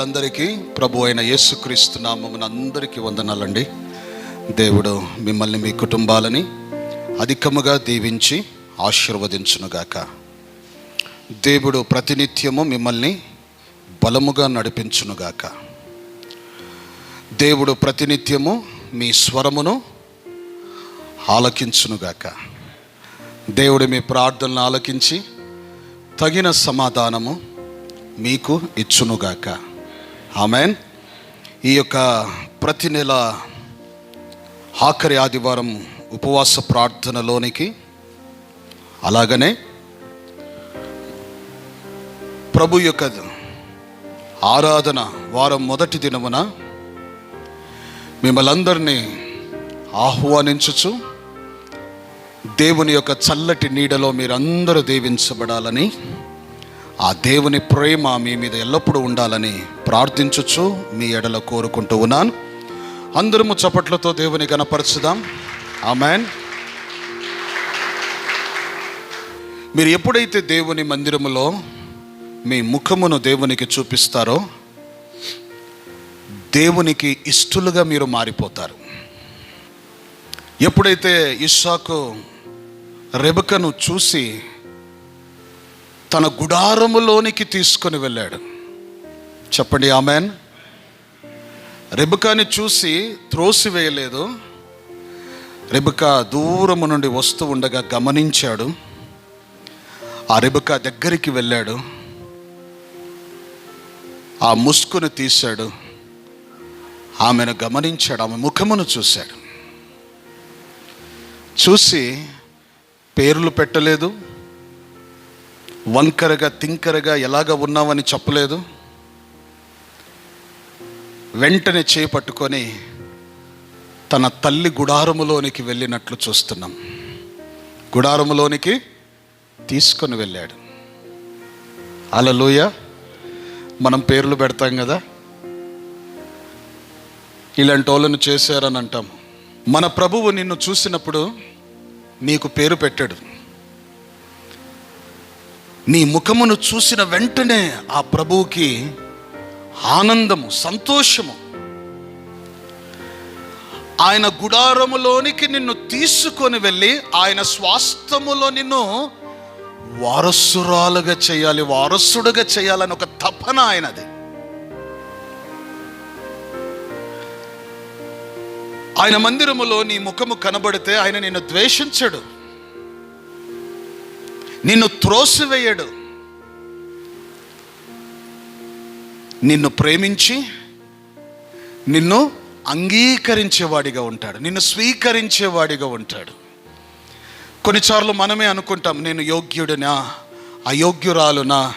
అందరికీ ప్రభు అయిన యేసుక్రీస్తు నామమున అందరికీ వందనాలండి. దేవుడు మిమ్మల్ని మీ కుటుంబాలని అధికముగా దీవించి ఆశీర్వదించునుగాక. దేవుడు ప్రతినిత్యము మిమ్మల్ని బలముగా నడిపించునుగాక. దేవుడు ప్రతినిత్యము మీ స్వరమును ఆలకించునుగాక. దేవుడు మీ ప్రార్థనలు ఆలకించి తగిన సమాధానము మీకు ఇచ్చునుగాక. ఆమెన్. ఈ యొక్క ప్రతి నెల ఆఖరి ఆదివారం ఉపవాస ప్రార్థనలోనికి అలాగనే ప్రభు యొక్క ఆరాధన వారం మొదటి దినమున మిమ్మల్ అందరినీ ఆహ్వానించుచు దేవుని యొక్క చల్లటి నీడలో మీరందరూ దీవించబడాలని ఆ దేవుని ప్రేమ మీ మీద ఎల్లప్పుడూ ఉండాలని ప్రార్థించచ్చు మీ ఎడల కోరుకుంటూ ఉన్నాను. అందరము చప్పట్లతో దేవుని గనపరచుదాం ఆమెన్. మీరు ఎప్పుడైతే దేవుని మందిరములో మీ ముఖమును దేవునికి చూపిస్తారో దేవునికి ఇష్టలుగా మీరు మారిపోతారు. ఎప్పుడైతే ఇషాకు రెబకను చూసి తన గుడారములోనికి తీసుకొని వెళ్ళాడు చెప్పండి ఆమెన్. రెబుకాని చూసి త్రోసివేయలేదు. రెబక దూరము నుండి వస్తూ ఉండగా గమనించాడు. ఆ రెబక దగ్గరికి వెళ్ళాడు. ఆ ముసుకును తీశాడు. ఆమెను గమనించాడు ఆమె ముఖమును చూశాడు. చూసి పేర్లు పెట్టలేదు. వంకరగా తింకరగా ఎలాగ ఉన్నావని చెప్పలేదు. వెంటనే చేపట్టుకొని తన తల్లి గుడారములోనికి వెళ్ళినట్లు చూస్తున్నాం. గుడారములోనికి తీసుకొని వెళ్ళాడు. అలలోయ మనం పేర్లు పెడతాం కదా? ఇలాంటి వాళ్ళను చేశారని అంటాం. మన ప్రభువు నిన్ను చూసినప్పుడు నీకు పేరు పెట్టాడు. నీ ముఖమును చూసిన వెంటనే ఆ ప్రభువుకి ఆనందము సంతోషము. ఆయన గుడారములోనికి నిన్ను తీసుకొని వెళ్ళి ఆయన స్వాస్థములో నిన్ను వారసురాలుగా చేయాలి వారసుడుగా చేయాలని ఒక తపన ఆయనది. ఆయన మందిరములో నీ ముఖము కనబడితే ఆయన నిన్ను ద్వేషించడు. నిన్ను త్రోసివేయడు. నిన్ను ప్రేమించి నిన్ను అంగీకరించేవాడిగా ఉంటాడు. నిన్ను స్వీకరించేవాడిగా ఉంటాడు. కొన్నిసార్లు మనమే అనుకుంటాం నేను యోగ్యుడినా అయోగ్యురాలునా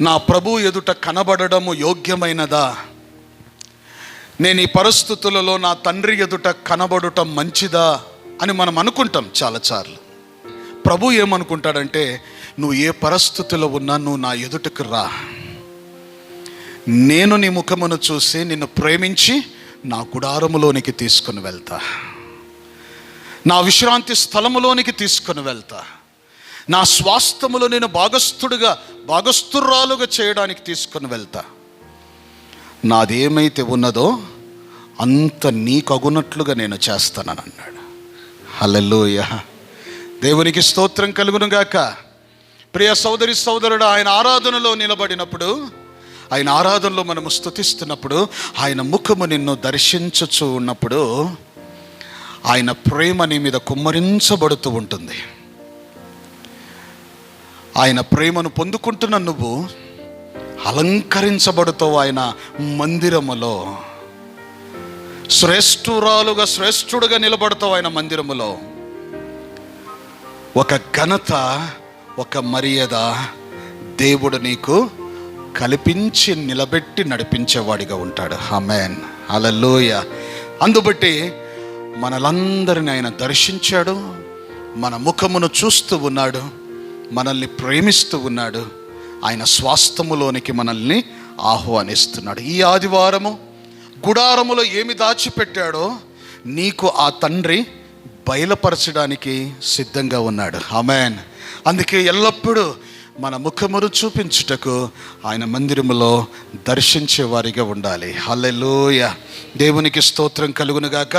నా ప్రభు ఎదుట కనబడడము యోగ్యమైనదా? నేను ఈ పరిస్థితులలో నా తండ్రి ఎదుట కనబడటం మంచిదా? అని మనం అనుకుంటాం చాలాసార్లు. ప్రభు ఏమనుకుంటాడంటే నువ్వు ఏ పరిస్థితిలో ఉన్నా నువ్వు నా ఎదుటకు రా. నేను నీ ముఖమును చూసి నిన్ను ప్రేమించి నా గుడారములోనికి తీసుకుని వెళ్తా. నా విశ్రాంతి స్థలములోనికి తీసుకుని వెళ్తా. నా స్వాస్థములో నేను భాగస్థుడుగా భాగస్థురాలుగా చేయడానికి తీసుకుని వెళ్తా. నాదేమైతే ఉన్నదో అంత నీకగునట్లుగా నేను చేస్తానని అన్నాడు. హలలోయ దేవునికి స్తోత్రం కలుగునుగాక. ప్రియ సోదరి సోదరుడు ఆయన ఆరాధనలో నిలబడినప్పుడు ఆయన ఆరాధనలో మనము స్తుతిస్తున్నప్పుడు ఆయన ముఖము నిన్ను దర్శించుచు ఉన్నప్పుడు ఆయన ప్రేమ నీ మీద కుమ్మరించబడుతూ ఉంటుంది. ఆయన ప్రేమను పొందుకుంటున్న నువ్వు అలంకరించబడుతావు ఆయన మందిరములో. శ్రేష్ఠురాలుగా శ్రేష్ఠుడుగా నిలబడతావు ఆయన మందిరములో. ఒక ఘనత ఒక మర్యాద దేవుడు నీకు కల్పించి నిలబెట్టి నడిపించేవాడిగా ఉంటాడు. హమెన్ అలలోయ అందుబట్టి మనలందరిని ఆయన దర్శించాడు. మన ముఖమును చూస్తూ ఉన్నాడు. మనల్ని ప్రేమిస్తూ ఉన్నాడు. ఆయన స్వాస్థములోనికి మనల్ని ఆహ్వానిస్తున్నాడు. ఈ ఆదివారము గుడారములో ఏమి దాచిపెట్టాడో నీకు ఆ తండ్రి బయలుపరచడానికి సిద్ధంగా ఉన్నాడు. హమేన్ అందుకే ఎల్లప్పుడూ మన ముఖమును చూపించుటకు ఆయన మందిరములో దర్శించే వారిగా ఉండాలి. హల్లెలూయ. దేవునికి స్తోత్రం కలుగునుగాక.